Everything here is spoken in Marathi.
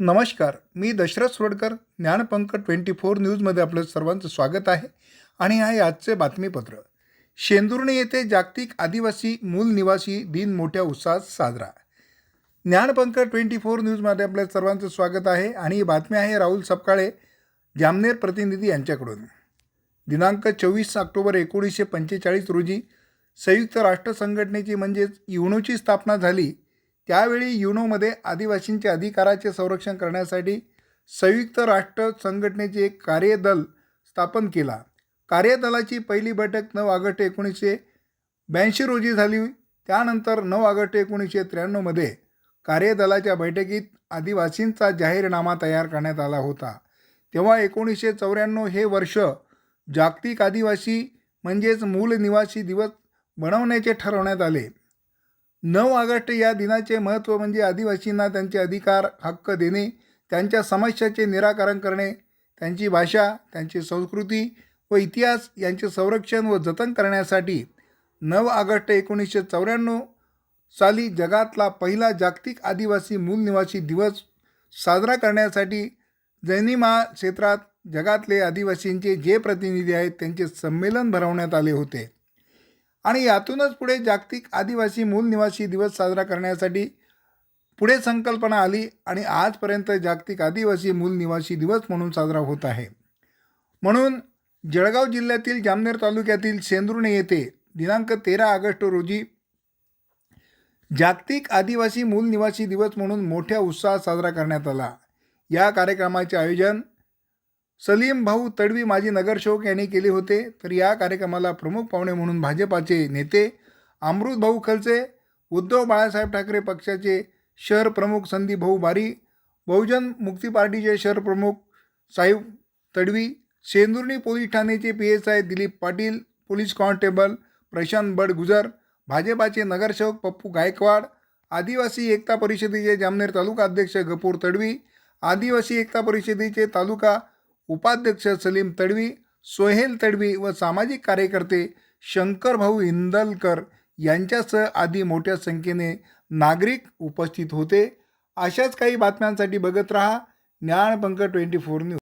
नमस्कार मी दशरथ सोडकर ज्ञानपंक ट्वेंटी फोर न्यूजमध्ये आपलं सर्वांचं स्वागत आहे आणि आहे आजचे बातमीपत्र. शेंदुर्णी येथे जागतिक आदिवासी मूल निवासी दिन मोठ्या उत्साहात साजरा. ज्ञानपंक ट्वेंटी फोर न्यूजमध्ये आपल्या सर्वांचं स्वागत आहे आणि ही बातमी आहे राहुल सपकाळे जामनेर प्रतिनिधी यांच्याकडून. दिनांक चोवीस ऑक्टोबर एकोणीसशे पंचेचाळीस रोजी संयुक्त राष्ट्र संघटनेची म्हणजेच युनोची स्थापना झाली. त्यावेळी युनोमध्ये आदिवासींच्या अधिकाराचे संरक्षण करण्यासाठी संयुक्त राष्ट्र संघटनेचे एक कार्यदल स्थापन केला. कार्यदलाची पहिली बैठक नऊ ऑगस्ट एकोणीसशे ब्याऐंशी रोजी झाली. त्यानंतर नऊ ऑगस्ट एकोणीसशे त्र्याण्णवमध्ये कार्यदलाच्या बैठकीत आदिवासींचा जाहीरनामा तयार करण्यात आला होता. तेव्हा एकोणीसशे चौऱ्याण्णव हे वर्ष जागतिक आदिवासी म्हणजेच मूल निवासी दिवस बनवण्याचे ठरवण्यात आले. नऊ ऑगस्ट या दिनाचे महत्त्व म्हणजे आदिवासींना त्यांचे अधिकार हक्क देणे त्यांच्या समस्याचे निराकरण करणे त्यांची भाषा त्यांची संस्कृती व इतिहास यांचे संरक्षण व जतन करण्यासाठी नऊ ऑगस्ट एकोणीसशे चौऱ्याण्णव साली जगातला पहिला जागतिक आदिवासी मूलनिवासी दिवस साजरा करण्यासाठी जैनिमा क्षेत्रात जगातले आदिवासींचे जे प्रतिनिधी आहेत त्यांचे संमेलन भरवण्यात आले होते. आणि यातूनच पुढे जागतिक आदिवासी मूल निवासी दिवस साजरा करण्यासाठी पुढे संकल्पना आली आणि आजपर्यंत जागतिक आदिवासी मूल निवासी दिवस म्हणून साजरा होत आहे. म्हणून जळगाव जिल्ह्यातील जामनेर तालुक्यातील सेंद्रुणे येथे दिनांक तेरा ऑगस्ट रोजी जागतिक आदिवासी मूल निवासी दिवस म्हणून मोठ्या उत्साहात साजरा करण्यात आला. या कार्यक्रमाचे आयोजन सलीम भाऊ तडवी माजी नगरसेवक यांनी केले होते. तर या कार्यक्रमाला प्रमुख पाहुणे म्हणून भाजपाचे नेते अमृत भाऊ खलसे उद्धव बाळासाहेब ठाकरे पक्षाचे शहर प्रमुख संदीप भाऊ बारी बहुजन मुक्ती पार्टीचे शहर प्रमुख साहेब तडवी शेंदुर्णी पोलीस ठाण्याचे P S I Dilip Patil police constable Prashant Badgujar भाजपाचे नगरसेवक पप्पू गायकवाड आदिवासी एकता परिषदेचे जामनेर तालुका अध्यक्ष गपूर तडवी आदिवासी एकता परिषदेचे तालुका उपाध्यक्ष सलीम तडवी सोहेल तडवी व सामाजिक कार्यकर्ते शंकरभाऊ इंदलकर यांच्यासह आदी मोठ्या संख्येने नागरिक उपस्थित होते. अशाच काही बातम्यांसाठी बघत रहा ज्ञानपंक ट्वेंटी फोर न्यूज.